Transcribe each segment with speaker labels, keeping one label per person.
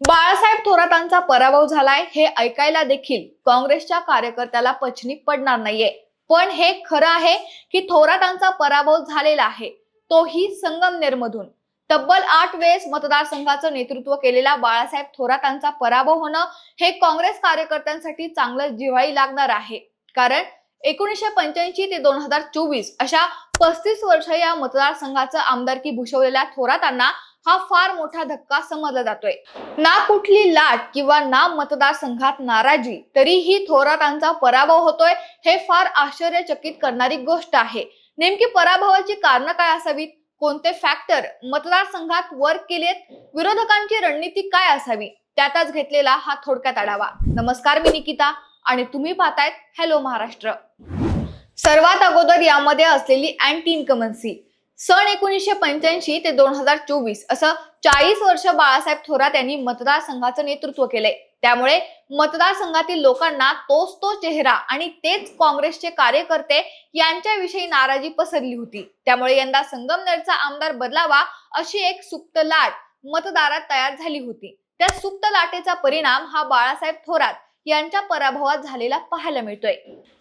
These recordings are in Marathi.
Speaker 1: बाळासाहेब थोरातांचा पराभव झालाय हे ऐकायला देखील काँग्रेसच्या कार्यकर्त्याला पचनी पडणार नाहीये. पण हे खरं आहे की थोरातांचा पराभव झालेला आहे. तोही संगमनेरमधून तब्बल आठ वेळेस मतदारसंघाचं नेतृत्व केलेल्या बाळासाहेब थोरातांचा पराभव होणं हे काँग्रेस कार्यकर्त्यांसाठी चांगलं जिव्हाळी लागणार आहे. कारण एकोणीसशे पंच्याऐंशी ते दोन हजार चोवीस अशा पस्तीस वर्ष या मतदारसंघाचं आमदारकी भूषवलेल्या थोरातांना हा फार मोठा धक्का समजला जातोय. ना कुठली लाट किंवा ना मतदारसंघात नाराजी तरीही थोरातांचा पराभव होतोय हे फार आश्चर्यचकित करणारी गोष्ट आहे. नेमकी पराभवाची कारण काय असावीत? कोणते फॅक्टर मतदारसंघात वर्क केलेत? विरोधकांची रणनीती काय असावी? त्यातच घेतलेला हा थोडक्यात आढावा. नमस्कार मी निकिता आणि तुम्ही पाहतायत हॅलो महाराष्ट्र सर्वात अगोदर यामध्ये असलेली अँटी इन्कमन्सी सन एकोणीसशे पंच्याऐंशी ते दोन हजार चोवीस असं चाळीस वर्ष बाळासाहेब थोरात यांनी मतदारसंघाचं नेतृत्व केलंय. त्यामुळे मतदारसंघातील लोकांना तोच तो चेहरा आणि तेच काँग्रेसचे कार्यकर्ते यांच्याविषयी नाराजी पसरली होती. त्यामुळे यंदा संगमनेरचा आमदार बदलावा अशी एक सुप्त लाट मतदारात तयार झाली होती. त्या सुप्त लाटेचा परिणाम हा बाळासाहेब थोरात यांच्या पराभवात झालेला पाहायला मिळतोय.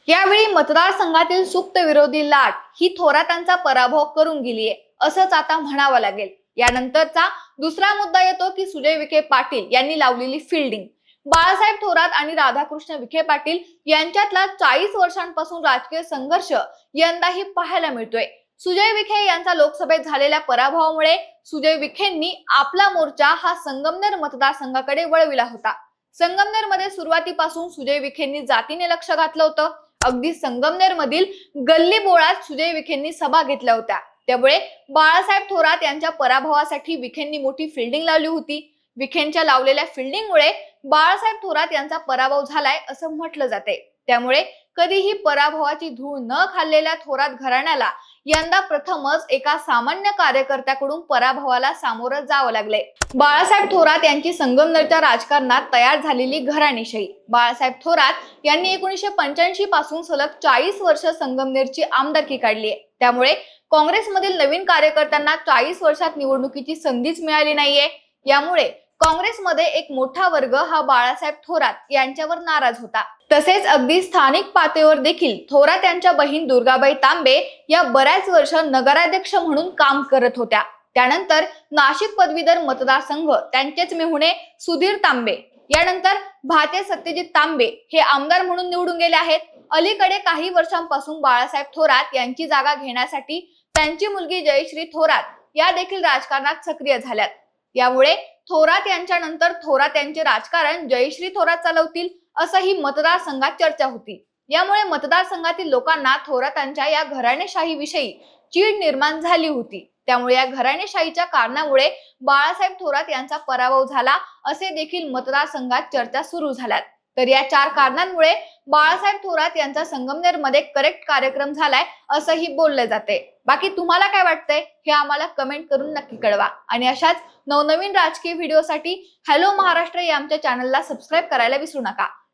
Speaker 1: यावेळी मतदारसंघातील सुप्त विरोधी लाट ही थोरातांचा पराभव करून गेलीये असंच आता म्हणावं लागेल. यानंतरचा दुसरा मुद्दा येतो की सुजय विखे पाटील यांनी लावलेली फिल्डिंग बाळासाहेब थोरात आणि राधाकृष्ण विखे पाटील यांच्यातला चाळीस वर्षांपासून राजकीय संघर्ष यंदाही पाहायला मिळतोय. सुजय विखे यांचा लोकसभेत झालेल्या पराभवामुळे सुजय विखेंनी आपला मोर्चा हा संगमनेर मतदारसंघाकडे वळविला होता. संगमनेरमध्ये सुरुवातीपासून सुजय विखेंनी जातीने लक्ष घातलं होतं. अगदी संगमनेर मधील गल्ली बोळात सुजय विखेंनी सभा घेतल्या होत्या. त्यामुळे बाळासाहेब थोरात यांच्या पराभवासाठी विखेंनी मोठी फिल्डिंग लावली होती. विखेंच्या लावलेल्या फिल्डिंगमुळे बाळासाहेब थोरात यांचा पराभव झालाय असं म्हटलं जाते. त्यामुळे कधीही पराभवाची धूळ न खाल्लेल्या थोरात घराण्याला यंदा प्रथमच एका सामान्य कार्यकर्त्याकडून पराभवाला सामोरं जावं लागलंय. बाळासाहेब थोरात यांची संगमनेरच्या राजकारणात तयार झालेली घराणेशाही. बाळासाहेब थोरात यांनी एकोणीसशे पंच्याऐंशी पासून सलग चाळीस वर्ष संगमनेरची आमदारकी काढली आहे. त्यामुळे काँग्रेसमधील नवीन कार्यकर्त्यांना चाळीस वर्षात निवडणुकीची संधीच मिळाली नाहीये. यामुळे काँग्रेसमध्ये एक मोठा वर्ग हा बाळासाहेब थोरात यांच्यावर नाराज होता. तसेच अगदी स्थानिक पातळीवर देखील थोरात यांच्या बहीण दुर्गाबाई तांबे या बऱ्याच वर्ष नगराध्यक्ष म्हणून काम करत होत्या. त्यानंतर नाशिक पदवीधर मतदारसंघ त्यांचेच मेहुणे सुधीर तांबे. यानंतर भाते सत्यजित तांबे हे आमदार म्हणून निवडून गेले आहेत. अलीकडे काही वर्षांपासून बाळासाहेब थोरात यांची जागा घेण्यासाठी त्यांची मुलगी जयश्री थोरात या देखील राजकारणात सक्रिय झाल्यात. यामुळे थोरात यांच्यानंतर थोरात यांचे राजकारण जयश्री थोरात चालवतील असंही मतदारसंघात चर्चा होती. यामुळे मतदारसंघातील लोकांना थोरातांच्या या घराणेशाही विषयी चीड निर्माण झाली होती. त्यामुळे या घराणेशाहीच्या कारणामुळे बाळासाहेब थोरात यांचा पराभव झाला असे देखील मतदारसंघात चर्चा सुरू झाल्यात. तर या चार कारणांमुळे बाळासाहेब थोरात यांचा संगमनेरमध्ये करेक्ट कार्यक्रम झालाय असंही बोलले जाते. बाकी तुम्हाला काय वाटतंय हे आम्हाला कमेंट करून नक्की कळवा. आणि अशाच नवनवीन राजकीय व्हिडिओसाठी हॅलो महाराष्ट्र या आमच्या चॅनलला सबस्क्राईब करायला विसरू नका.